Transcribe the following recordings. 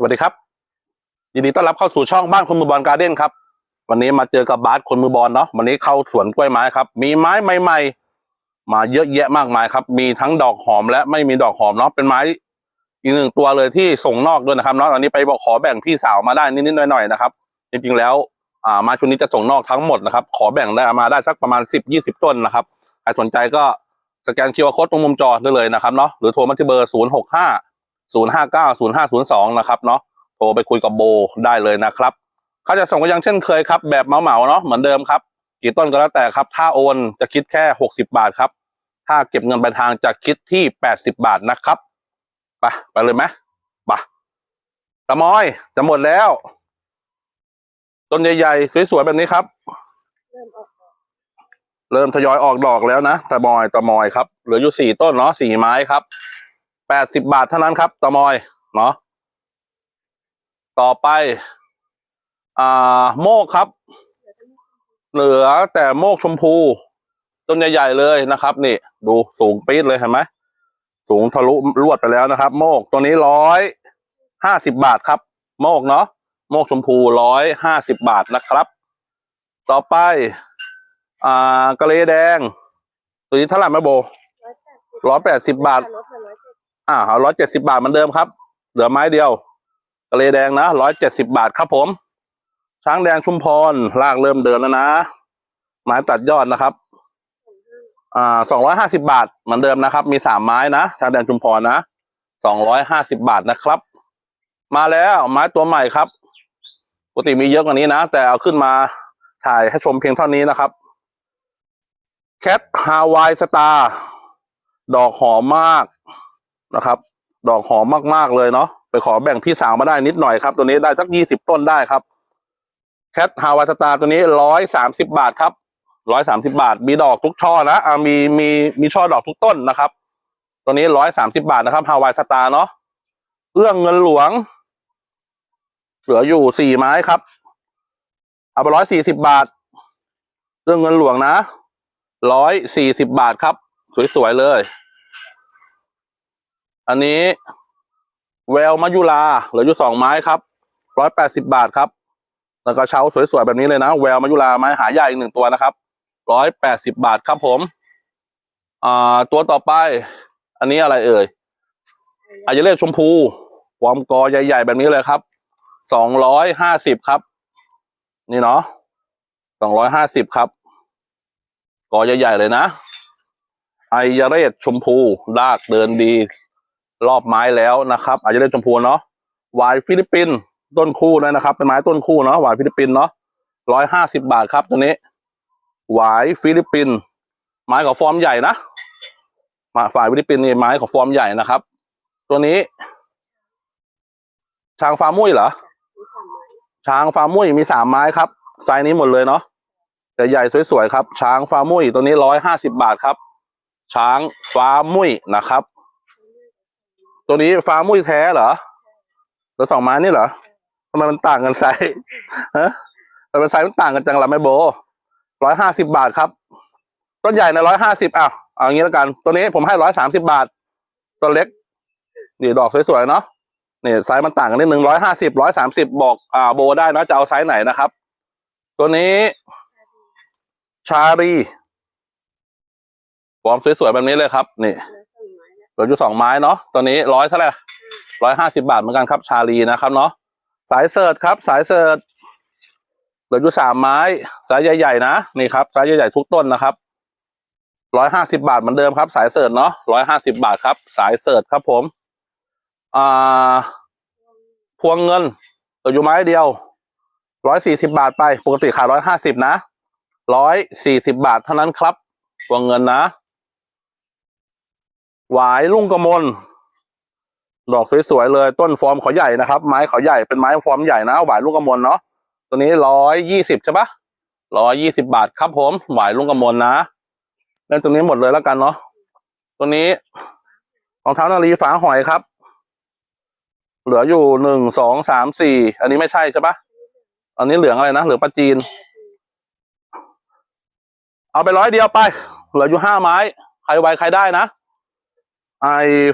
สวัสดีครับ ยินดีต้อนรับเข้าสู่ช่องบ้านคนมือบอลการ์เด้นครับ วันนี้มาเจอกับบาสคนมือบอลเนาะวันนี้เข้าสวนกล้วยไม้ครับ มีไม้ใหม่ ๆ มาเยอะแยะมากมายครับ มีทั้งดอกหอมและไม่มีดอกหอมเนาะเป็นไม้อีกหนึ่งตัวเลยที่ส่งนอกด้วยนะครับเนาะตอนนี้ไปบอกขอแบ่งพี่สาวมาได้นิดๆหน่อยๆนะครับจริงๆแล้วอ่าไมาชุดนี้จะส่งนอกทั้งหมดนะครับ ขอแบ่งได้มาได้สักประมาณสิบยี่สิบต้นนะครับใครสนใจก็สแกนคิวอาร์โค้ดตรงมุมจอได้เลยนะครับเนาะหรือโทรมาที่เบอร์ศู นย์หกห้าศูนะครับเนาะโทรไปคุยกับโบได้เลยนะครับเขาจะส่งกันยังเช่นเคยครับแบบเหมาๆเนาะเหมือนเดิมครับกี่ต้นก็แล้วแต่ครับ ถ้าโอนจะคิดแค่หกสิบาทครับ ถ้าเก็บเงินปลายทางจะคิดที่แปดสิบาทนะครับไปไปเลยไหมไปตะมอยจะหมดแล้ว ต้นใหญ่ๆสวยๆแบบนี้ครับ เริ่มทยอยออกดอกแล้วนะตะมอยตะมอยครับเหลืออยู่สี่ต้นเนาะสี่ไม้ครับ แปดสิบบาทเท่านั้นครับตะมอยเนาะต่อไป อ่า โมกครับ เหลือแต่โมกชมพูต้นใหญ่ๆเลยนะครับ นี่ ดูสูงปี๊ดเลยเห็นไหมสูงทะลุลวดไปแล้วนะครับ โมกตัวนี้ร้อยห้าสิบบาทครับ โมกเนาะโมกชมพูร้อยห้าสิบบาทนะครับ ต่อไป อ่ากระเลแดง ตัวนี้เท่าไหร่แม่โบร้อยแปดสิบบาท อ่าเอาร้อยเจ็ดสิบาทเหมือนเดิมครับ เหลือไม้เดียวกระเลแดงนะร้อยเจ็ดสิบาทครับผม ช้างแดงชุมพรลากเริ่มเดินแล้วนะ ไม้ตัดยอดนะครับ อ่าสองร้อยห้าสิบาทเหมือนเดิมนะครับ มีสามไม้นะ ช้างแดงชุมพรนะสองร้อยห้าสิบาทนะครับ มาแล้วไม้ตัวใหม่ครับปกติมีเยอะกว่านี้นะ แต่เอาขึ้นมาถ่ายให้ชมเพียงเท่านี้นะครับแคทฮาวายสตาร์ดอกหอมมาก นะครับ ดอกหอมมากๆเลยเนาะไปขอแบ่งพี่สาวมาได้นิดหน่อยครับ ตัวนี้ได้สักยี่สิบต้นได้ครับแคทฮาวายสตาร์ตัวนี้ร้อยสามสิบาทครับร้อยสามสิบาท มีดอกทุกช่อนะอ่ามีมีมีช่อดอกทุกต้นนะครับ ตัวนี้ร้อยสามสิบาทนะครับฮาวายสตาร์เนาะเอื้องเงินหลวง เหลืออยู่สี่ไม้ครับ เอาไปร้อยสี่สิบาท เอื้องเงินหลวงนะร้อยสี่สิบาทครับ สวยๆเลย อันนี้แววมายุลาเหลืออยู่สองไม้ครับร้อยแปดสิบาทครับแล้วก็เช้าสวยๆแบบนี้เลยนะแววมายุลาไม้หายากอีกหนึ่งตัวนะครับร้อยแปดสิบาทครับผมอ่าตัวต่อไป อันนี้อะไรเอ่ยอายเลขชมพูฟอร์มกอใหญ่ ๆ แบบนี้เลยครับสองร้อยห้าสิบครับ นี่เนาะสองร้อยห้าสิบครับ กอใหญ่ ๆ เลยนะไอยเรศชมพูลากเดินดี รอบไม้แล้วนะครับ อายเลศชมพูเนาะวายฟิลิปปินส์ต้นคู่เลยนะครับ เป็นไม้ต้นคู่เนาะหวายฟิลิปปินส์เนาะร้อยห้าสิบาทครับตัวนี้หวายฟิลิปปินส์ไม้ของฟอร์มใหญ่นะมาฝ่ายฟิลิปปินส์นี่ไม้ของฟอร์มใหญ่นะครับ ตัวนี้ ช้างฟาร์มุ้ยเหรอช้างฟาร์มุ้ยมีสามไม้ครับไซส์นี้หมดเลยเนาะแต่ใหญ่สวยๆครับ ช้างฟาร์มุ้ยตัวนี้ร้อยห้าสิบาทครับ ช้างฟาร์มมุ้ยนะครับ ตัวนี้ฟ้ามุ้ยแท้เหรอแล้วสองไม้นี่เหรอทำไมมันต่างกันไซส์ฮะทำไมไซส์มันต่างกันจังล่ะแม่โบร้อยห้าสิบบาทครับ ต้นใหญ่นะร้อยห้าสิบอะเอางี้แล้วกัน ตัวนี้ผมให้ร้อยสามสิบบาท ตัวเล็กนี่ดอกสวยๆเนาะนี่ไซส์มันต่างกันนิดหนึ่งร้อยห้าสิบร้อยสามสิบบอกอ่าโบได้นะจะเอาไซส์ไหนนะครับ ตัวนี้ ชารีฟอร์มสวยๆแบบนี้เลยครับ นี่ ลือองไม้เนี่ยเหลืออยู่สองไม้เนาะตัวนี้ร้อยเท่าไหร่ร้อยห้าสิบาทเหมือนกันครับ ชาลีนะครับเนาะสายเสิร์ชครับ สายเสิร์ชเหลืออยู่สามไม้ สายใหญ่ๆนะนี่ครับสายใหญ่ๆทุกต้นนะครับร้อยห้าสิบาทเหมือนเดิมครับ สายเสิร์ชเนาะร้อยห้าสิบาทครับ สายเสิร์ชครับผมอ่าพวงเงินเหลืออยู่ไม้เดียวร้อยสี่สิบาทไป ปกติขายร้อยห้าสิบนะร้อยสี่สิบาทเท่านั้นครับพวงเงินนะ หวายลุงกระมลดอกสวยๆเลยต้นฟอร์มเขาใหญ่นะครับไม้เขาใหญ่เป็นไม้ฟอร์มใหญ่นะหวายลุงกระมลเนาะตัวนี้ร้อยยี่สิบใช่ปะร้อยยี่สิบาทครับผมหวายลุงกระมลนะเล่นตัวนี้หมดเลยแล้วกันเนาะตัวนี้รองเท้านาลีฝาหอยครับ เหลืออยู่หนึ่งสองสามสี่อันนี้ไม่ใช่ใช่ปะอันนี้เหลืองอะไรนะเหลืองปลาจีน เอาไปร้อยเดียวไป เหลืออยู่ห้าไม้ ใครไวใครได้นะ ไอ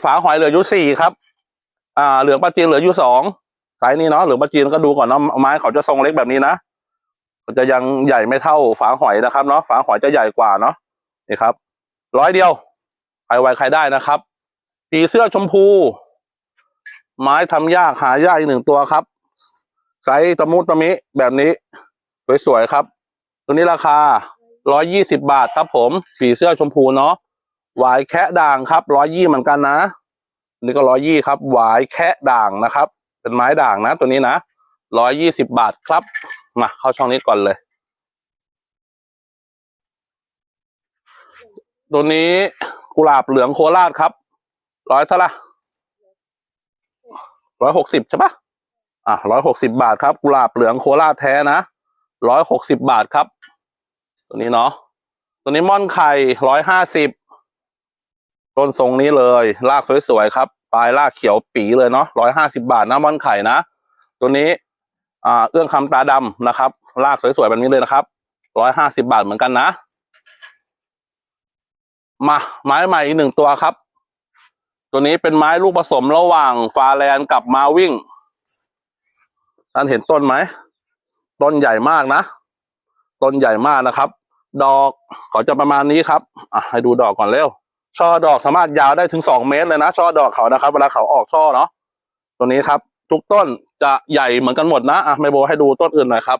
ฝาหอยเหลืออยู่สี่ครับ อ่า เหลืองปลาจีนเหลืออยู่สองไซส์นี้เนาะเหรือมาจีนก็ดูก่อนเนาะไม้เขาจะทรงเล็กแบบนี้นะจะยังใหญ่ไม่เท่าฝาหอยนะครับเนาะฝาหอยจะใหญ่กว่าเนาะนี่ครับ ร้อยเดียวใครไวใครได้นะครับผีเสื้อชมพู ไม้ทำยากหายากอีกหนึ่งตัวครับไซส์ตะมุตะมิแบบนี้ สวยๆครับ ตัวนี้ราคาร้อยยี่สิบาทครับผมผีเสื้อชมพูเนาะ หวายแคะด่างครับร้อยยี่เหมือนกันนะ นี่ก็ร้อยยี่ครับหวายแคะด่างนะครับ เป็นไม้ด่างนะ ตัวนี้นะร้อยยี่สิบาทครับ มาเข้าช่องนี้ก่อนเลย ตัวนี้กุหลาบเหลืองโคราชครับร้อยเท่าไหร่ร้อยหกสิบใช่ปะอะร้อยหกสิบาทครับ กุหลาบเหลืองโคราชแท้นะร้อยหกสิบาทครับ ตัวนี้เนาะตัวนี้ม่อนไข่ร้อยห้าสิบ ต้นทรงนี้เลยรากสวยๆครับ ปลายรากเขียวปีเลยเนาะร้อยห้าสิบาทนะม่อนไข่นะ ตัวนี้อ่าเอื้องคำตาดำนะครับรากสวยๆแบบนี้เลยนะครับร้อยห้าสิบาทเหมือนกันนะ มาไม้ใหม่อีกหนึ่งตัวครับ ตัวนี้เป็นไม้ลูกผสมระหว่างฟาแลนกับมาวิ่งท่านเห็นต้นไหมต้นใหญ่มากนะ ต้นใหญ่มากนะครับ ดอกเขาจะประมาณนี้ครับอะให้ดูดอกก่อนเร็ว ช่อดอกสามารถยาวได้ถึงสองเมตรเลยนะ ช่อดอกเขานะครับ เวลาเขาออกช่อเนาะตัวนี้ครับ ทุกต้นจะใหญ่เหมือนกันหมดนะอะไม่โบให้ดูต้นอื่นหน่อยครับ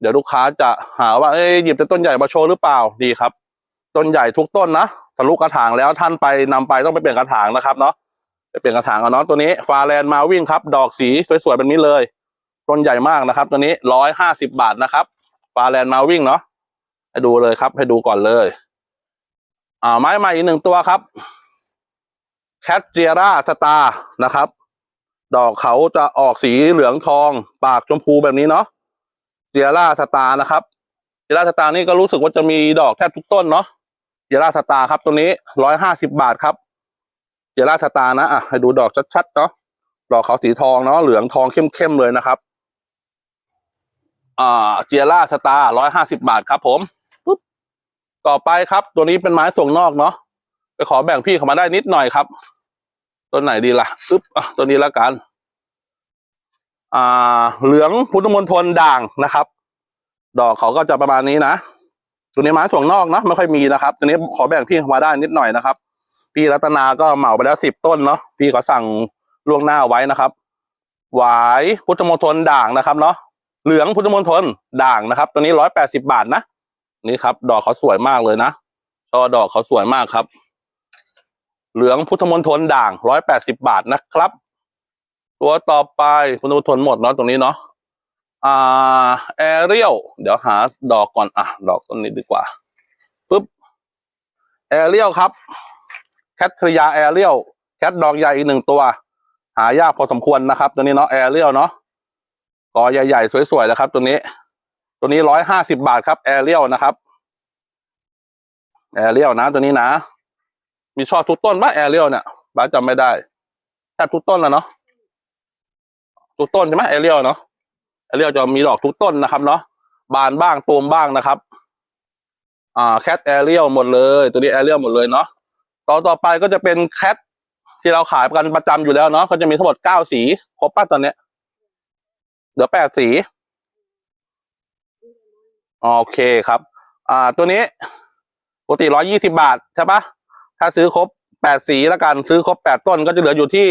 เดี๋ยวลูกค้าจะหาว่าเอ้ยหยิบแต่ต้นใหญ่มาโชว์หรือเปล่าดีครับ ต้นใหญ่ทุกต้นนะทะลุกระถางแล้วท่านไปนำไปต้องไปเปลี่ยนกระถางนะครับเนาะไปเปลี่ยนกระถางเอาเนาะตัวนี้ฟาแลนมาวิ่งครับ ดอกสีสวยๆแบบนี้เลยต้นใหญ่มากนะครับ ตัวนี้ร้อยห้าสิบาทนะครับฟาแลนมาวิ่งเนาะให้ดูเลยครับ ให้ดูก่อนเลย อ่าไม้ใหม่อีกหนึ่งตัวครับแคทเจียร่าสตาร์นะครับ ดอกเขาจะออกสีเหลืองทอง ปากชมพูแบบนี้เนาะเจียร่าสตาร์นะครับเจียร่าสตาร์นี่ก็รู้สึกว่าจะมีดอกแทบทุกต้นเนาะเจียร่าสตาร์ครับตัวนี้ร้อยห้าสิบาทครับเจียร่าสตาร์นะอะให้ดูดอกชัดๆเนาะดอกเขาสีทองเนาะเหลืองทองเข้มๆเลยนะครับอ่าเจียร่าสตาร์ร้อยห้าสิบาทครับผม ต่อไปครับ ตัวนี้เป็นไม้ส่งนอกเนาะไปขอแบ่งพี่เขามาได้นิดหน่อยครับต้นไหนดีล่ะปึ๊บตัวนี้ละกัน อ่า เหลืองพุทธมณฑลด่างนะครับ ดอกเขาก็จะประมาณนี้นะตัวนี้ไม้ส่งนอกเนาะไม่ค่อยมีนะครับ ตัวนี้ขอแบ่งพี่เขามาได้นิดหน่อยนะครับ พี่รัตนาก็เหมาไปแล้วสิบต้นเนาะพี่เขาสั่งล่วงหน้าไว้นะครับหวายพุทธมณฑลด่างนะครับเนาะเหลืองพุทธมณฑลด่างนะครับ ตัวนี้ร้อยแปดสิบาทนะ นี่ครับ ดอกเขาสวยมากเลยนะช่อดอกเขาสวยมากครับ เหลืองพุทธมณฑลด่างร้อยแปดสิบาทนะครับ ตัวต่อไปพุทธมณฑลหมดเนาะตรงนี้เนาะอ่าแอเรียลเดี๋ยวหาดอกก่อนอะ ดอกต้นนี้ดีกว่าปึ๊บแอเรียลครับ แคทคริยาแอเรียลแคทดอกใหญ่อีกหนึ่งตัว หายากพอสมควรนะครับ ตัวนี้เนาะแอเรียลเนาะกอใหญ่ๆ สวยๆนะครับ ตัวนี้ ตัวนี้ร้อยห้าสิบาทครับแอรเรียลนะครับแอรเรียลนะ ตัวนี้นะ มีช่อทุกต้นปะแอรเรียลเนี่ยบ้าจำไม่ได้แทบทุกต้นแล้วเนาะทุกต้นใช่ไหมแอรเรียลเนาะแอรเรียลจะมีดอกทุกต้นนะครับเนาะบานบ้างตูมบ้างนะครับ อ่าแคทแอรเรียลหมดเลย ตัวนี้แอรเรียลหมดเลยเนาะต่อต่อไปก็จะเป็นแคทที่เราขายกันประจำอยู่แล้วเนาะก็จะมีทั้งหมดเก้าสีครบป้ะตอนเนี้ยเหลือแปดสี โอเคครับ อ่าตัวนี้ปกติร้อยี่สิบาทใช่ปะถ้าซื้อครบแปดสีแล้วกันซื้อครบแปดต้นก็จะเหลืออยู่ที่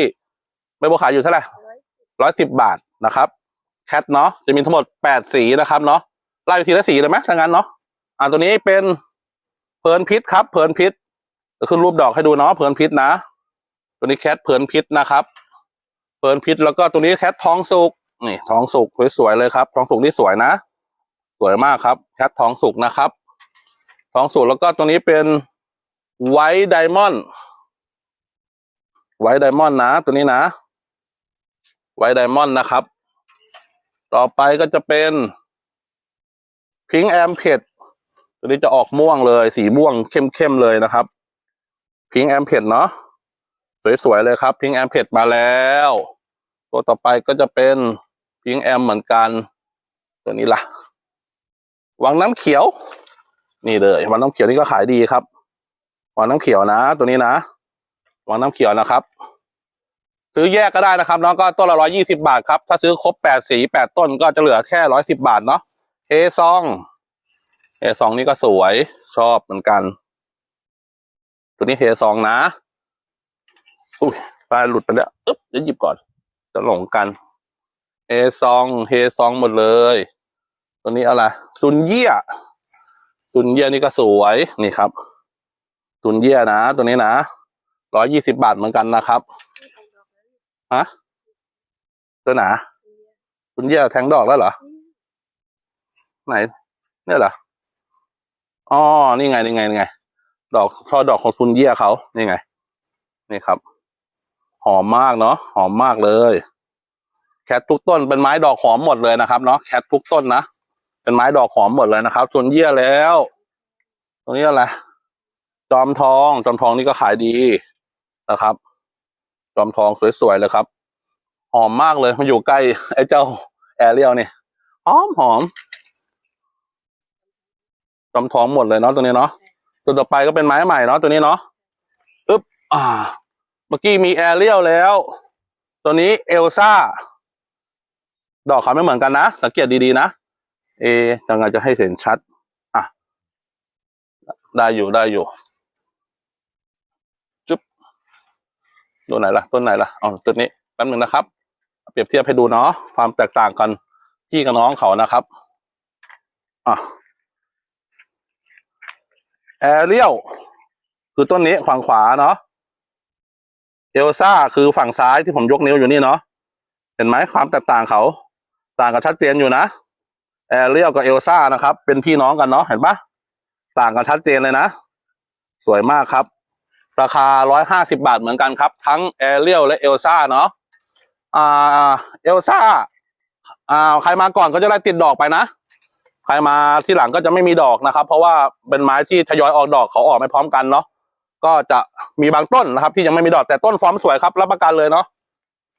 ไม่บัวขายอยู่เท่าไหร่ร้อยสิบบาทนะครับ แคทเนาะจะมีทั้งหมดแปดสีนะครับเนาะไล่ทีละสีเลยไหมถ้างั้นเนาะอ่าตัวนี้เป็นเพลินพิษครับ เพลินพิษจะขึ้นรูปดอกให้ดูเนาะเพลินพิษนะ ตัวนี้แคทเพลินพิษนะครับเพลินพิษแล้วก็ตัวนี้แคททองสุกนี่ทองสุกสวยๆเลยครับทองสุกนี่สวยนะ วยมากครับแคททองสุกนะครับ ทองสุกแล้วก็ตัวนี้เป็นไวท์ไดมอนด์ไวท์ไดมอนด์นะ ตัวนี้นะ ไวท์ไดมอนด์นะครับ ต่อไปก็จะเป็นพิงแอมเพดตัวนี้จะออกม่วงเลย สีม่วงเข้มๆเลยนะครับพิงแอมเพดเนาะสวยๆเลยครับพิงแอมเพดมาแล้ว ตัวต่อไปก็จะเป็นพิงแอมเหมือนกัน ตัวนี้ล่ะ วังน้ำเขียว นี่เลยวังน้ำเขียวนี่ก็ขายดีครับวังน้ำเขียวนะ ตัวนี้นะวังน้ำเขียวนะครับ ซื้อแยกก็ได้นะครับเนาะก็ต้นละร้อยี่สิบาทครับ ถ้าซื้อครบแปดสีแปดต้นก็จะเหลือแค่ร้อยสิบาทเนาะเอซองเอซองนี่ก็สวยชอบเหมือนกัน ตัวนี้เฮซองนะอุ้ยปลาหลุดไปแล้วอึ๊บเดี๋ยวหยิบก่อนจะหลงกันเฮซองเฮซองหมดเลย ตัวนี้อะไรซุนเยี่ยซุนเยี่ยนี่ก็สวยนี่ครับซุนเยี่ยนะตัวนี้นะร้อยยี่สิบาทเหมือนกันนะครับฮะตัวไหนซุนเยี่ยแทงดอกแล้วเหรอไหนเนี่ยเหรออ๋อนี่ไงนี่ไงนี่ไง ดอกช่อดอกของซุนเยี่ยเขานี่ไง นี่ครับ หอมมากเนาะหอมมากเลย แคททุกต้นเป็นไม้ดอกหอมหมดเลยนะครับเนาะแคททุกต้นนะ เป็นไม้ดอกหอมหมดเลยนะครับส่วนเยี่ยแล้ว ตรงนี้อะไรจอมทองจอมทองนี่ก็ขายดีนะครับ จอมทองสวยๆเลยครับ หอมมากเลยมันอยู่ใกล้ไอ้เจ้าแอเรียลนี่หอมหอมจอมทองหมดเลยเนาะตัวนี้เนาะตัวต่อไปก็เป็นไม้ใหม่เนาะตัวนี้เนาะอึ๊บอ่า เมื่อกี้มีแอเรียลแล้ว ตัวนี้เอลซ่า ดอกเขาไม่เหมือนกันนะ สังเกตดีๆนะ เอยังไงจะให้เห็นชัด อะ ได้อยู่ได้อยู่ จุ๊บตัวไหนล่ะ ต้นไหนล่ะอ๋อต้นนี้แป๊บหนึ่งนะครับ เปรียบเทียบให้ดูเนาะความแตกต่างกันพี่กับน้องเขานะครับอะแอเรียลคือต้นนี้ฝั่งขวาเนาะเอลซ่าคือฝั่งซ้ายที่ผมยกนิ้วอยู่นี่เนาะเห็นไหมความแตกต่างเขา ต่างกันชัดเจนอยู่นะ แอเรียลกับเอลซ่านะครับ เป็นพี่น้องกันเนาะเห็นปะต่างกันชัดเจนเลยนะ สวยมากครับ ราคาร้อยห้าสิบาทเหมือนกันครับ ทั้งแอเรียลและเอลซ่าเนาะอ่าเอลซ่าอ่าใครมาก่อนก็จะได้ติดดอกไปนะใครมาที่หลังก็จะไม่มีดอกนะครับ เพราะว่าเป็นไม้ที่ทยอยออกดอกเขาออกไม่พร้อมกันเนาะก็จะมีบางต้นนะครับ ที่ยังไม่มีดอกแต่ต้นฟอร์มสวยครับรับประกันเลยเนาะ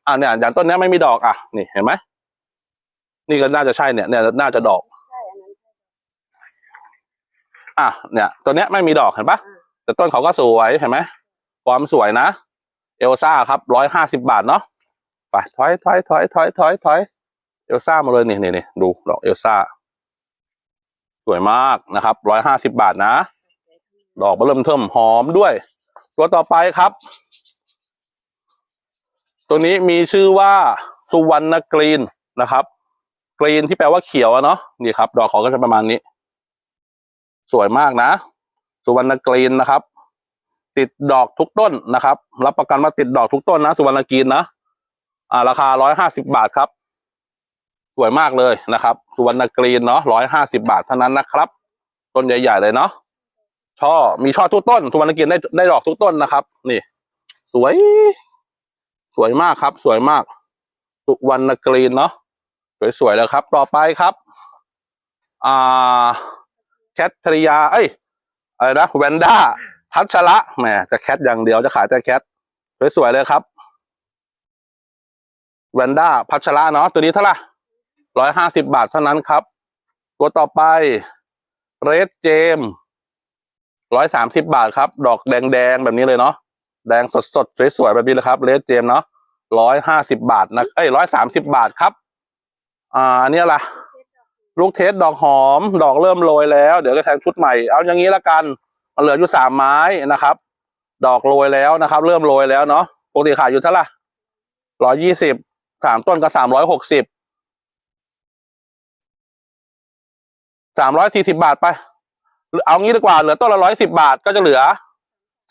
อ่าเนี่ยอย่างต้นนี้ไม่มีดอกอะนี่เห็นไหม นี่ก็น่าจะใช่เนี่ยเนี่ยน่าจะดอก ใช่อันนั้นใช่อะเนี่ยตัวเนี้ยไม่มีดอกเห็นปะแต่ต้นเขาก็สวยเห็นไหมฟอร์มสวยนะ เอลซ่าครับร้อยห้าสิบาทเนาะไปถอยถอยถอยถอยถอยถอยเอลซ่ามาเลยนี่นี่นี่ดูดอกเอลซ่าสวยมากนะครับร้อยห้าสิบาทนะ ดอกเริ่มเทิมหอมด้วย ตัวต่อไปครับ ตัวนี้มีชื่อว่าสุวรรณกรีนนะครับ กรีนที่แปลว่าเขียวอะเนาะนี่ครับ ดอกเขาก็จะประมาณนี้ สวยมากนะ สุวรรณกรีนนะครับ ติดดอกทุกต้นนะครับ รับประกันว่าติดดอกทุกต้นนะ สุวรรณกรีนนะอ่าราคาร้อยห้าสิบาทครับ สวยมากเลยนะครับ สุวรรณกรีนเนาะร้อยห้าสิบาทเท่านั้นนะครับ ต้นใหญ่ ๆ เลยเนาะช่อมีช่อทุกต้น สุวรรณกรีนได้ได้ดอกทุกต้นนะครับ นี่ สวย สวยมากครับ สวยมาก สุวรรณกรีนเนาะ สวยๆแล้วครับ ต่อไปครับ อ่า แคทธริยา เอ้ย อะไรนะแวนด้า พัชระ แหม จะแคทอย่างเดียว จะขายแต่แคท สวยๆเลยครับแวนด้า พัชระเนาะ ตัวนี้เท่าไหร่ร้อยห้าสิบาทเท่านั้นครับ ตัวต่อไป เรดเจมร้อยสามสิบาทครับ ดอกแดงๆแบบนี้เลยเนาะ แดงสดๆ สวยๆ แบบนี้เลยครับ เรดเจมเนาะร้อยห้าสิบาทนะ เอ้ยร้อยสามสิบาทครับ อ่าอันนี้อะลูกเทสดอกหอม ดอกเริ่มโรยแล้ว เดี๋ยวจะแทงชุดใหม่ เอาอย่างนี้ละกัน มันเหลืออยู่สามไม้นะครับ ดอกโรยแล้วนะครับ เริ่มโรยแล้วเนาะ ปกติขายอยู่เท่าไหร่ร้อยยี่สิบสามต้นก็สามร้อยหกสิบ สามร้อยสี่สิบาทไป เอางี้ดีกว่า เหลือต้นละร้อยสิบาทก็จะเหลือ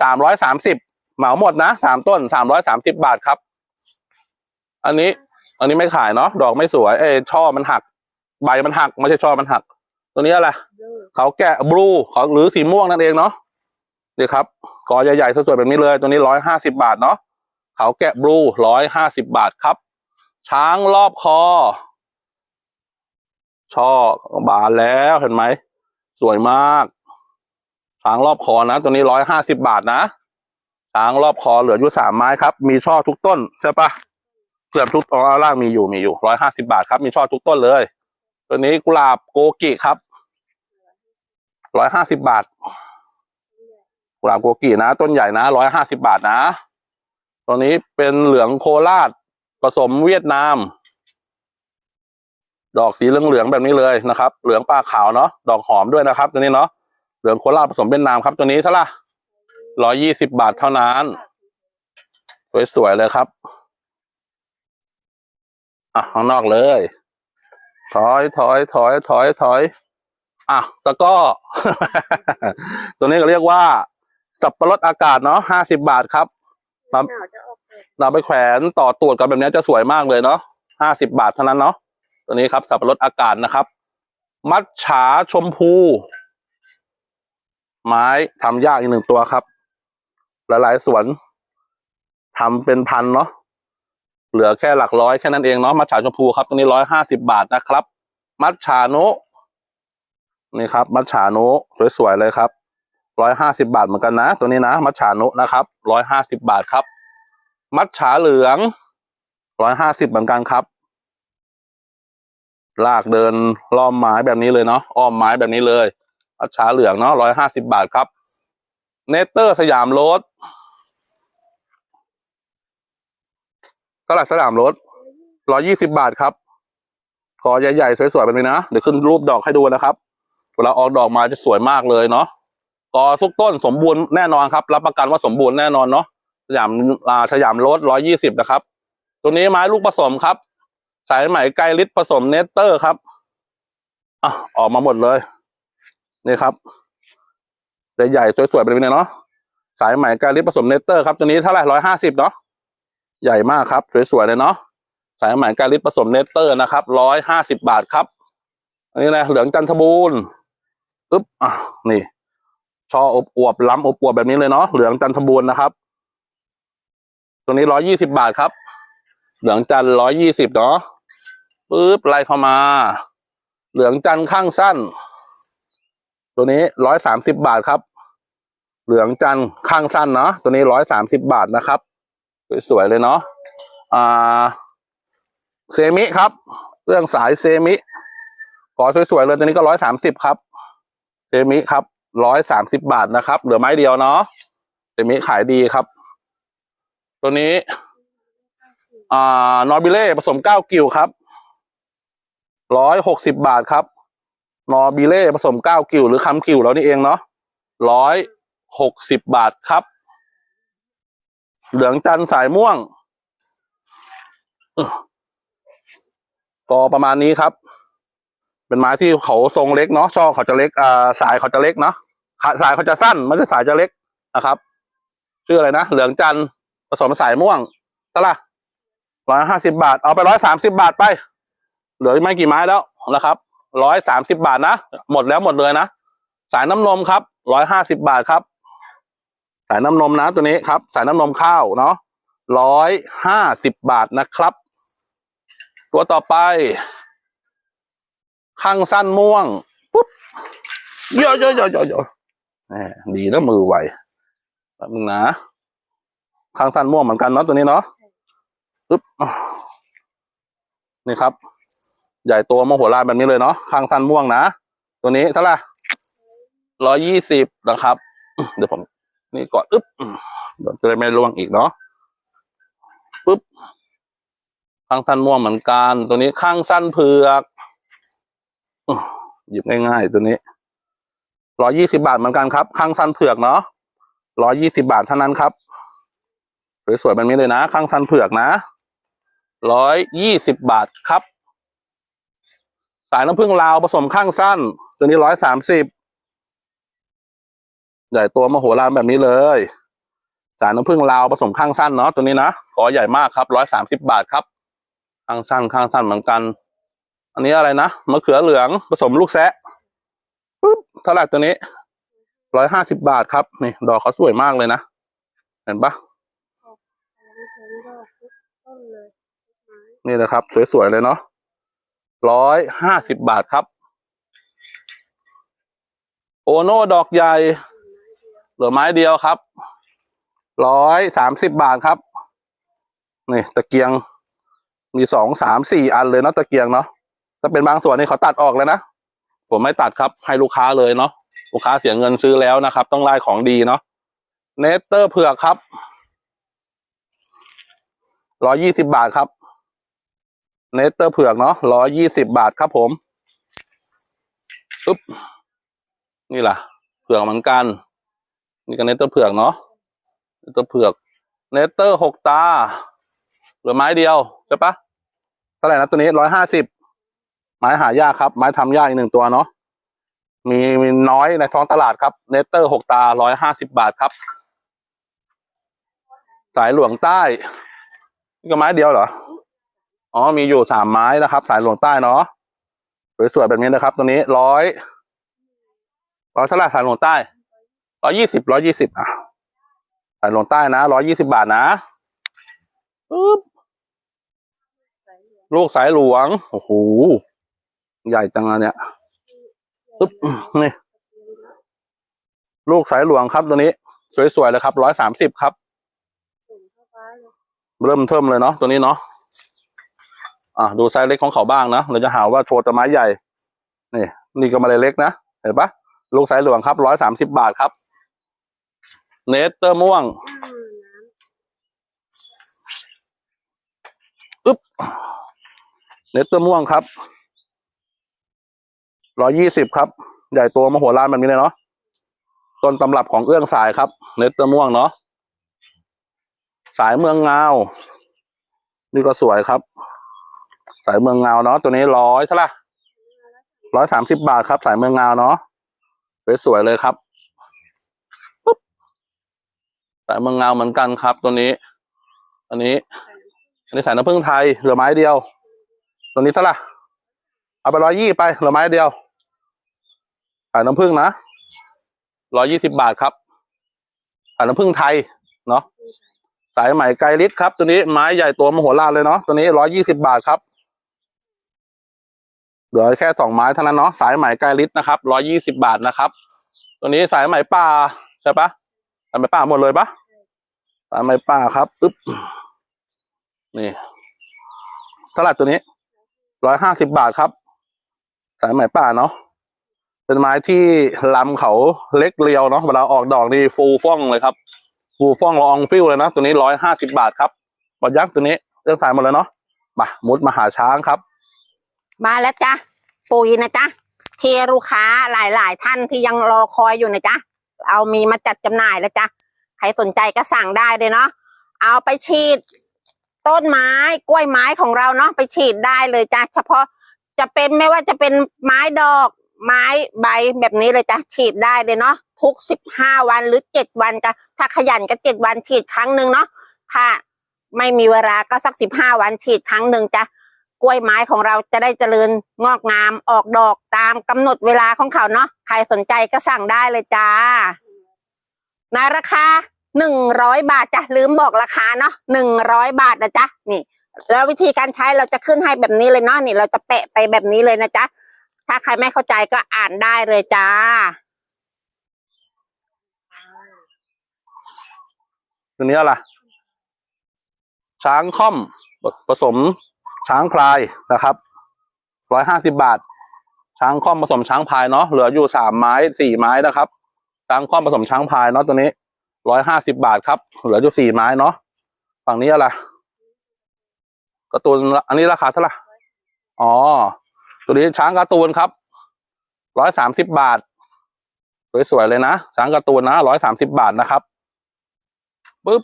สามร้อยสามสิบเหมาหมดนะสามต้นสามร้อยสามสิบาทครับ อันนี้ อันนี้ไม่ขายเนาะดอกไม่สวยเอช่อมันหัก ใบมันหักไม่ใช่ช่อมันหัก ตัวนี้อะไรเขาแกะบลูเขาหรือสีม่วงนั่นเองเนาะนี่ครับกอใหญ่ๆสวยๆแบบนี้เลย ตัวนี้ร้อยห้าสิบาทเนาะเขาแกะบลูร้อยห้าสิบาทครับ ช้างรอบคอ ช่อบานแล้วเห็นไหมสวยมากช้างรอบคอนะ ตัวนี้ร้อยห้าสิบาทนะช้างรอบคอเหลืออยู่สามไม้ครับ มีช่อทุกต้นใช่ปะ เกือบทุกอ๋อล่างมีอยู่มีอยู่ร้อยห้าสิบาทครับ มีช่อทุกต้นเลย ตัวนี้กุหลาบโกกิครับร้อยห้าสิบบาทกุหลาบโกกินะ ต้นใหญ่นะร้อยห้าสิบาทนะตัวนี้เป็นเหลืองโคราชผสมเวียดนาม ดอกสีเหลืองๆแบบนี้เลยนะครับ เหลืองปลาขาวเนาะดอกหอมด้วยนะครับ ตัวนี้เนาะเหลืองโคราชผสมเวียดนามครับตัวนี้เท่าไหร่ร้อยี่สิบบาทเท่านั้น สวยๆเลยครับ อะข้างนอกเลย ถอยถอยถอยถอยถอยอะตะกร้อ ตัวนี้ก็เรียกว่า สับปะรดอากาศเนาะห้าสิบาทครับครับหนาวจะออกเปิดเราไปแขวนต่อตูดกันแบบนี้จะสวยมากเลยเนาะห้าสิบาทเท่านั้นเนาะตัวนี้ครับ สับปะรดอากาศนะครับ มัดฉาชมพู ไม้ทำยากอีกหนึ่งตัวครับ หลายๆสวนทำเป็นพันเนาะ เหลือแค่หลักร้อยแค่นั้นเองเนาะมัดฉาชมพูครับตัวนี้ร้อยห้าสิบาทนะครับ มัดฉาโนนี่ครับ มัดฉาโนสวยๆเลยครับร้อยห้าสิบาทเหมือนกันนะ ตัวนี้นะมัดฉาโนนะครับร้อยห้าสิบาทครับ มัดฉาเหลืองร้อยห้าสิบเหมือนกันครับ ลากเดินล้อมไม้แบบนี้เลยเนาะอ้อมไม้แบบนี้เลย มัดฉาเหลืองเนาะร้อยห้าสิบาทครับ เนเตอร์สยามโร ตลาดสยามรสร้อยี่สิบาทครับกอใหญ่ๆสวยๆแบบนี้นะเดี๋ยวขึ้นรูปดอกให้ดูนะครับเวลาออกดอกมาจะสวยมากเลยเนาะกอทุกต้นสมบูรณ์แน่นอนครับรับประกันว่าสมบูรณ์แน่นอนเนาะสยามอ่าสยามรสร้อยยี่สิบนะครับ ตัวนี้ไม้ลูกผสมครับ สายไหมไกลลิตผสมเนสเตอร์ครับอะออกมาหมดเลยนี่ครับใหญ่ๆสวยๆแบบนี้เนาะสายไหมไกลลิตผสมเนสเตอร์ครับตัวนี้เท่าไหร่ร้อยห้าสิบเนาะ ใหญ่มากครับ สวยๆเลยเนาะสายไหมไกลลิตผสมเนเตอร์นะครับร้อยห้าสิบบาทครับ อันนี้นะเหลืองจันทบูรณ์อึ๊บอะนี่ชออบอวบล้ำอบอวบแบบนี้เลยเนาะเหลืองจันทบูรณ์นะครับ ตัวนี้ร้อยี่สิบาทครับ เหลืองจันร้อยี่สิบเนาะปึ๊บไล่เข้ามา เหลืองจันข้างสั้น ตัวนี้ร้อยสามสิบบาทครับ เหลืองจันข้างสั้นเนาะตัวนี้ร้อยสามสิบบาทนะครับ สวยๆเลยเนาะอ่าเซมิครับ เรื่องสายเซมิขอสวยๆเลยตัวนี้ก็ร้อยสามสิบครับเซมิครับร้อยสามสิบบาทนะครับ เหลือไม้เดียวเนาะเซมิขายดีครับ ตัวนี้อ่านอร์บิเล่ผสมเก้ากิวครับร้อยหกสิบบาทครับ นอร์บิเล่ผสมเก้ากิวหรือคำกิวแล้วนี่เองเนาะร้อยหกสิบบาทครับ เหลืองจันสายม่วงก็ประมาณนี้ครับ เป็นไม้ที่เขาทรงเล็กเนาะช่อเขาจะเล็กอ่าสายเขาจะเล็กเนาะสายเขาจะสั้นไม่ใช่สายจะเล็กนะครับ ชื่ออะไรนะเหลืองจันผสมสายม่วงเท่าไหร่ร้อยห้าสิบาท เอาไปร้อยสามสิบาทไป เหลือไม่กี่ไม้แล้วนะครับร้อยสามสิบาทนะ หมดแล้วหมดเลยนะ สายน้ำนมครับร้อยห้าสิบาทครับายน้ำนมนะตัวนี้ครับ สายน้ำนมข้าวเนาะร้อยห้าสิบบาทนะครับ ตัวต่อไป ข้างสั้นม่วงปุ๊บโยโยโยโยโยแหมดีนะมือไวแป๊บนึงนะข้างสั้นม่วงเหมือนกันเนาะตัวนี้เนาะอึ๊บนี่ครับ ใหญ่ตัวมโหฬารแบบนี้เลยเนาะข้างสั้นม่วงนะ ตัวนี้เท่าไหร่ร้อยี่สิบนะครับ เดี๋ยวผม นี่ก่อนอึ๊บเดี๋ยวจะได้ไม่ร่วงอีกเนาะปึ๊บข้างสั้นม่วงเหมือนกัน ตัวนี้ข้างสั้นเผือกหยิบง่ายๆ ตัวนี้ร้อยี่สิบาทเหมือนกันครับ ข้างสั้นเผือกเนาะร้อยี่สิบาทเท่านั้นครับสวยๆแบบนี้เลยนะ ข้างสั้นเผือกนะร้อยยี่สิบบาทครับ สายน้ำผึ้งลาวผสมข้างสั้น ตัวนี้ร้อยสามสิบ ใหญ่ตัวมโหฬารแบบนี้เลย สายน้ำผึ้งลาวผสมข้างสั้นเนาะตัวนี้นะกอใหญ่มากครับร้อยสามสิบบาทครับข้างสั้นข้างสั้นเหมือนกัน อันนี้อะไรนะมะเขือเหลืองผสมลูกแซะปุ๊บเท่าไหร่ตัวนี้ร้อยห้าสิบาทครับนี่ดอกเขาสวยมากเลยนะเห็นปะนี่นะครับ สวยๆเลยเนาะร้อยห้าสิบบาทครับ โอโน่ดอกใหญ่ ลือไม้เดียวครับ ร้อยสามสิบบาทครับ นี่ตะเกียง มีสองสามสี่อันเลยเนาะตะเกียงเนาะถ้าเป็นบางส่วนนี่เขาตัดออกเลยนะ ผมไม่ตัดครับ ให้ลูกค้าเลยเนาะ ลูกค้าเสียเงินซื้อแล้วนะครับ ต้องไล่ของดีเนาะ เนสเตอร์เผือกครับ ร้อยี่สิบาทครับ เนสเตอร์เผือกเนาะร้อยี่สิบาทครับผม ปึ๊บ นี่ล่ะ เผือกเหมือนกัน นี่ก็เนเตอร์เผือกเนาะเนเตอร์เผือกเนเตอร์หกตาเหลือไม้เดียวใช่ปะเท่าไหร่นะตัวนี้ร้อยห้าสิบไม้หายากครับ ไม้ทำยากอีกหนึ่งตัวเนาะมีมีน้อยในท้องตลาดครับเนเตอร์หกตาร้อยห้าสิบาทครับ สายหลวงใต้นี่ก็ไม้เดียวเหรออ๋อมีอยู่สามไม้นะครับ สายหลวงใต้เนาะสวยๆแบบนี้นะครับ ตัวนี้ร้อยร้อยเท่าไหร่สายหลวงใต้ ร้อยยี่สิบร้อยยี่สิบอะสายหลงใต้นะร้อยยี่สิบาทนะปึ๊บลูกสายหลวง โอ้โห ใหญ่จังอะเนี่ยปึ๊บนี่ ลูกสายหลวงครับตัวนี้ สวยๆเลยครับร้อยสามสิบครับ เริ่มเทิมเลยเนาะตัวนี้เนาะอะดูไซส์เล็กของเขาบ้างนะเราจะหาว่าโชว์แต่ไม้ใหญ่ นี่ นี่ก็มาเลยเล็กนะ เห็นปะลูกสายหลวงครับร้อยสามสิบาทครับ เนสเตอร์ม่วงอืมน้อึ๊บเนสเตอร์ม่วงครับร้อยี่สิบครับ ใหญ่ตัวมโหฬารแบบนี้เลยเนาะต้นตำรับของเอื้องสายครับ เนสเตอร์ม่วงเนาะสายเมืองเงา นี่ก็สวยครับ สายเมืองเงาเนาะตัวนี้ร้อยเท่าไหร่ร้อยสามสิบบาทครับ สายเมืองเงาเนาะสวยๆเลยครับ สายเมืองเงาเหมือนกันครับตัวนี้ อันนี้ อันนี้สายน้ำผึ้งไทยเหลือไม้เดียว ตัวนี้เท่าไหร่เอาไปร้อยยี่ไปเหลือไม้เดียวสายน้ำผึ้งนะร้อยยี่สิบาทครับสายน้ำผึ้งไทยเนาะสายไหมไกรลิตครับ ตัวนี้ไม้ใหญ่ตัวมโหฬารเลยเนาะตัวนี้ร้อยยี่สิบาทครับเหลือแค่สองไม้เท่านั้นเนาะสายไหมไกรลิตนะครับร้อยยี่สิบาทนะครับ ตัวนี้สายไหมป่าใช่ปะ สายไหมป่าหมดเลยปะสายไหมป่าครับอึ๊บนี่เท่าไหร่ตัวนี้ร้อยห้าสิบบาทครับ สายไหมป่าเนาะเป็นไม้ที่ลำเขาเล็กเรียวเนาะเวลาออกดอกนี่ฟูฟ่องเลยครับ ฟูฟ่องละอองฟิวเลยนะตัวนี้ร้อยห้าสิบาทครับบอดยักษ์ตัวนี้เรื่องสายหมดเลยเนาะมามุดมาหาช้างครับ มาแล้วจ้ะปุ๋ยนะจ๊ะที่ลูกค้าหลาย ๆ ท่านที่ยังรอคอยอยู่นะจ๊ะ เอามีมาจัดจำหน่ายแล้วจ้ะใครสนใจก็สั่งได้เลยเนาะเอาไปฉีด ต้นไม้กล้วยไม้ของเราเนาะไปฉีดได้เลยจ้ะเฉพาะจะเป็นไม่ว่าจะเป็นไม้ดอก ไม้ใบแบบนี้เลยจ้ะฉีดได้เลยเนาะทุกสิบห้าวันหรือเจ็ดวันจ้ะถ้าขยันก็เจ็ดวันฉีดครั้งหนึ่งเนาะถ้าไม่มีเวลาก็สักสิบห้าวันฉีดครั้งหนึ่งจ้ะ กล้วยไม้ของเราจะได้เจริญงอกงามออกดอกตามกำหนดเวลาของเขาเนาะใครสนใจก็สั่งได้เลยจ้าในราคาหนึ่งร้อยบาทจ้ะลืมบอกราคาเนาะหนึ่งร้อยบาทนะจ๊ะนี่ แล้ววิธีการใช้เราจะขึ้นให้แบบนี้เลยเนาะนี่ เราจะแปะไปแบบนี้เลยนะจ๊ะถ้าใครไม่เข้าใจก็อ่านได้เลยจ้าตัวนี้อะไรช้างค่อมผสม ช้างพลายนะครับร้อยห้าสิบบาท ช้างค่อมผสมช้างพลายเนาะเหลืออยู่สามไม้สี่ไม้นะครับ ช้างค่อมผสมช้างพลายเนาะตัวนี้ร้อยห้าสิบาทครับ เหลืออยู่สี่ไม้เนาะฝั่งนี้อะไรการ์ตูนอันนี้ราคาเท่าไหร่อ๋อ ตัวนี้ช้างการ์ตูนครับร้อยสามสิบบาทสวยๆเลยนะช้างการ์ตูนนะร้อยสามสิบาทนะครับปึ๊บ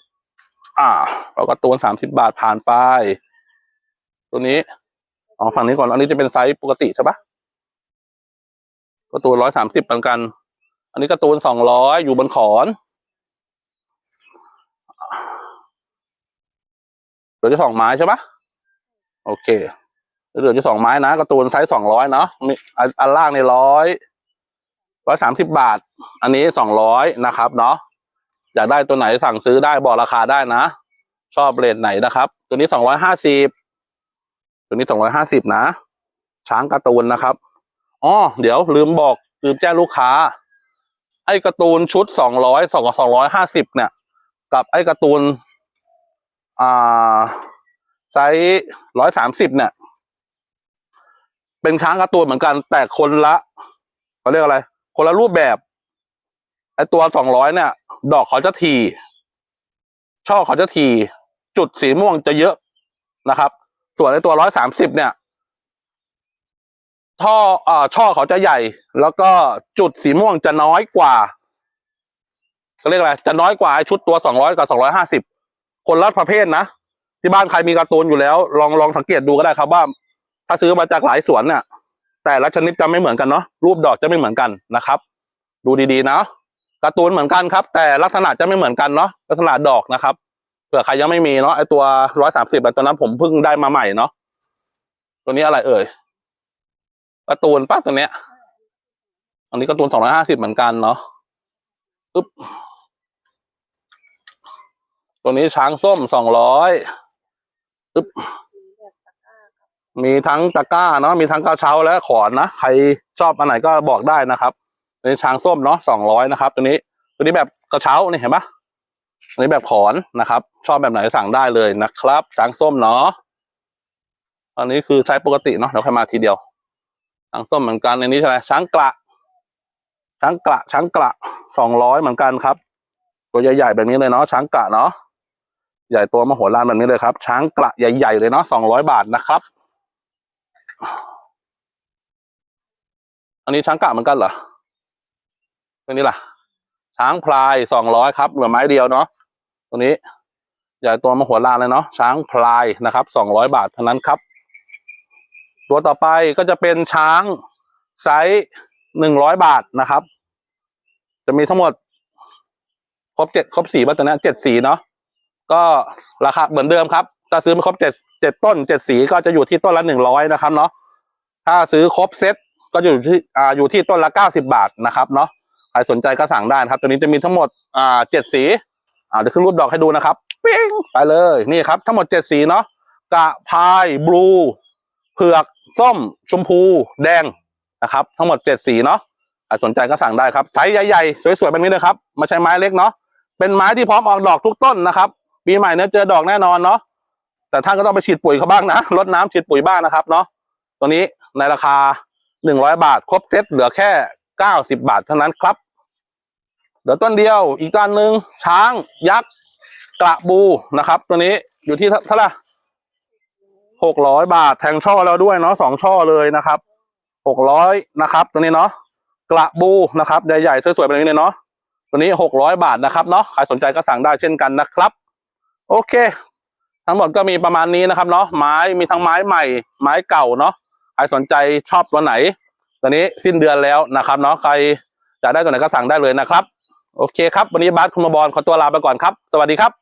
อ่าเราการ์ตูนสามสิบาทผ่านไป ตัวนี้อ๋อฝั่งนี้ก่อน อันนี้จะเป็นไซส์ปกติใช่ปะกร์ตูนร้อยสามสิบเหมือนกัน อันนี้กร์ตูนสองร้อยอยู่บนขอน เหลือจะสองไม้ใช่ปะโอเค เหลือจะสองไม้นะกร์ตูนไซส์สองร้อยเนาะนี่อันอันล่างในร้อยร้อยสามสิบบาท อันนี้สองร้อยนะครับเนาะ อยากได้ตัวไหนสั่งซื้อได้บอกราคาได้นะ ชอบเรทไหนนะครับ ตัวนี้สองร้อยห้าสิบ ตัวนี้สองร้อยห้าสิบนะ ช้างการ์ตูนนะครับอ๋อเดี๋ยวลืมบอกลืมแจ้งลูกค้า ไอ้การ์ตูนชุดสองร้อยสองสองร้อยห้าสิบเนี่ย กับไอ้การ์ตูนอ่าไซส์ร้อยสามสิบเนี่ย เป็นช้างการ์ตูนเหมือนกัน แต่คนละเขาเรียกอะไร คนละรูปแบบไอ้ตัวสองร้อยเนี่ย ดอกเขาจะทีช่อเขาจะทีจุดสีม่วงจะเยอะนะครับ ส่วนในตัวร้อยสามสิบเนี่ย ท่ออ่อช่อเขาจะใหญ่ แล้วก็จุดสีม่วงจะน้อยกว่าเขาเรียกอะไร จะน้อยกว่าไอชุดตัวสองร้อยกับสองร้อยห้าสิบคนละประเภทนะ ที่บ้านใครมีการ์ตูนอยู่แล้ว ลองลองสังเกตดูก็ได้ครับว่า ถ้าซื้อมาจากหลายสวนเนี่ยแต่ละชนิดจะไม่เหมือนกันเนาะรูปดอกจะไม่เหมือนกันนะครับ ดูดีๆนะการ์ตูนเหมือนกันครับ แต่ลักษณะจะไม่เหมือนกันเนาะลักษณะดอกนะครับ เผื่อใครยังไม่มีเนาะไอตัวร้อยสามสิบตอนนั้นผมเพิ่งได้มาใหม่เนาะตัวนี้อะไรเอ่ยการ์ตูนป้าตัวเนี้ย อันนี้การ์ตูนสองร้อยห้าสิบเหมือนกันเนาะปึ๊บตัวนี้ช้างส้มสองร้อยปึ๊บมีทั้งตะกร้าเนาะมีทั้งกระเช้าและขอนนะใครชอบอันไหนก็บอกได้นะครับตัวนี้ช้างส้มเนาะสองร้อยนะครับ ตัวนี้ ตัวนี้แบบกระเช้านี่เห็นปะ ตัวนี้แบบขอนนะครับ ชอบแบบไหนสั่งได้เลยนะครับช้างส้มเนาะอันนี้คือใช้ปกติเนาะเดี๋ยวค่อยมาทีเดียวช้างส้มเหมือนกันในนี้ใช่ไหมช้างกระช้างกระช้างกระสองร้อยเหมือนกันครับ ตัวใหญ่ๆแบบนี้เลยเนาะช้างกระเนาะใหญ่ตัวมโหฬารแบบนี้เลยครับ ช้างกระใหญ่ๆเลยเนาะสองร้อยบาทนะครับ อันนี้ช้างกระเหมือนกันเหรอตัวนี้ล่ะ ช้างพลายสองร้อยครับเหลือไม้เดียวเนาะตัวนี้ใหญ่ตัวมโหฬารเลยเนาะช้างพลายนะครับสองร้อยบาทเท่านั้นครับ ตัวต่อไปก็จะเป็นช้างไซส์หนึ่งร้อยบาทนะครับ จะมีทั้งหมด ครบเจ็ดครบสี่บัตรนะเจ็ดสีเนาะก็ราคาเหมือนเดิมครับถ้าซื้อไม่ครบเจ็ดเจ็ดต้นเจ็ดสีก็จะอยู่ที่ต้นละหนึ่งร้อยนะครับเนาะถ้าซื้อครบเซตก็อยู่ที่อ่าอยู่ที่ต้นละเก้าสิบาทนะครับเนาะ รสนใจก็สั่งได้ครับ ตัวนี้จะมีทั้งหมดอ่าเจ็ดสีอ่าเดี๋ยวขึ้นรูปดอกให้ดูนะครับปิ้งไปเลยนี่ครับ ทั้งหมดเจ็ดสีเนาะกระพายบลูเผือกส้ม ชมพู แดงนะครับ ทั้งหมดเจ็ดสีเนาะใครสนใจก็สั่งได้ครับไซส์ใหญ่ๆสวยๆแบบนี้เลยครับม่ใช่ไม้เล็กเนาะเป็นไม้ที่พร้อมออกดอกทุกต้นนะครับปีใหม่เนี่ยเจอดอกแน่นอนเนาะแต่ท่านก็ต้องไปฉีดปุ๋ยเขาบ้างนะรดน้ำฉีดปุ๋ยบ้างนะครับเนาะตัวนี้ในราคาหนึ่งร้อยบาท ครบเซตเหลือแค่เก้าสิบาทเท่านั้นครับ เดี๋ยวต้นเดียว อีกต้นหนึ่งช้าง ยักษ์กระบูนะครับ ตัวนี้อยู่ที่เท่าเท่าไหร่หกร้อยบาทแทงช่อแล้วด้วยเนาะสองช่อเลยนะครับหกร้อยนะครับ ตัวนี้เนาะกระบูนะครับใหญ่ๆสวยๆแบบนี้เลยเนาะตัวนี้หกร้อยบาทนะครับเนาะใครสนใจก็สั่งได้เช่นกันนะครับ โอเค ทั้งหมดก็มีประมาณนี้นะครับเนาะไม้มีทั้งไม้ใหม่ ไม้เก่าเนาะใครสนใจชอบตัวไหนตอนนี้สิ้นเดือนแล้วนะครับเนาะใครอยากได้ตัวไหนก็สั่งได้เลยนะครับ โอเคครับ วันนี้บาสคุณมาบอลขอตัวลาไปก่อนครับ สวัสดีครับ